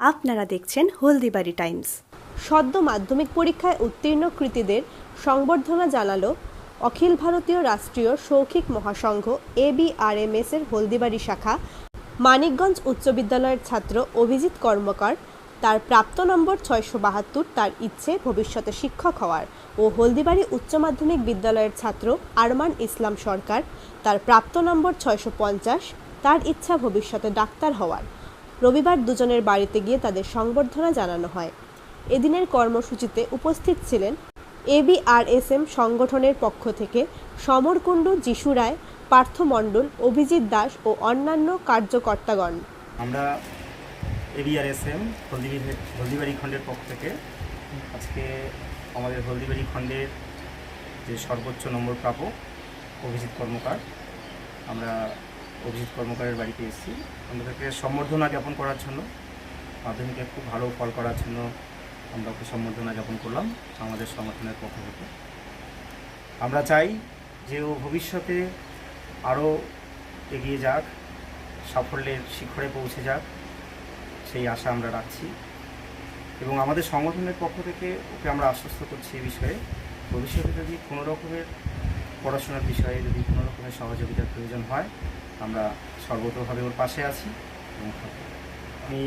আপনারা দেখছেন হলদিবাড়ি টাইমস। সদ্য মাধ্যমিক পরীক্ষায় উত্তীর্ণ কৃতীদের সংবর্ধনা জানালো অখিল ভারতীয় রাষ্ট্রীয় শৌখিক মহাসংঘ এবিআরএমএস এর হলদিবাড়ি শাখা। মানিকগঞ্জ উচ্চ বিদ্যালয়ের ছাত্র অভিজিৎ কর্মকার তার প্রাপ্ত নম্বর ছয়শো বাহাত্তর তার ইচ্ছে ভবিষ্যতে শিক্ষক হওয়ার ও হলদিবাড়ি উচ্চ মাধ্যমিক বিদ্যালয়ের ছাত্র আরমান ইসলাম সরকার তার প্রাপ্ত নম্বর ছয়শো পঞ্চাশ তার ইচ্ছা ভবিষ্যতে ডাক্তার হওয়ার। রবিবার দুজনের বাড়িতে গিয়ে তাদের সংবর্ধনা জানানো হয়। এদিনের কর্মসূচিতে উপস্থিত ছিলেন এবিআরএসএম সংগঠনের পক্ষ থেকে সমরকুণ্ড যিশু রায়, পার্থ মণ্ডল, অভিজিৎ দাস ও অন্যান্য কার্যকর্তাগণ। আমরা এবিআরএসএম হলদিবাড়ি খণ্ডের পক্ষ থেকে আজকে আমাদের হলদিবাড়ি খণ্ডের যে সর্বোচ্চ নম্বর প্রাপক, অভিজিৎ কর্মকার, আমরা অভিজিৎ কর্মকারের বাড়িতে এসেছি। আমরা তাকে সম্বর্ধনা জ্ঞাপন করার জন্য, মাধ্যমিকে খুব ভালো ফল করার জন্য আমরা ওকে সম্বর্ধনা জ্ঞাপন করলাম আমাদের সংগঠনের পক্ষ থেকে। আমরা চাই যে ও ভবিষ্যতে আরও এগিয়ে যাক, সাফল্যের শিখরে পৌঁছে যাক, সেই আশা আমরা রাখছি। এবং আমাদের সংগঠনের পক্ষ থেকে ওকে আমরা আশ্বস্ত করছি এই বিষয়ে। ভবিষ্যতে যদি কোনো রকমের পড়াশোনার বিষয়ে যদি কোনো রকমের সহযোগিতার প্রয়োজন হয়, আমরা সর্বতভাবে ওর পাশে আছি এবং। আমি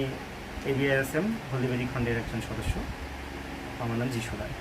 এবিআইএসএম হলদিবাড়ি খণ্ডের একজন সদস্য আমার নাম যিশু রায়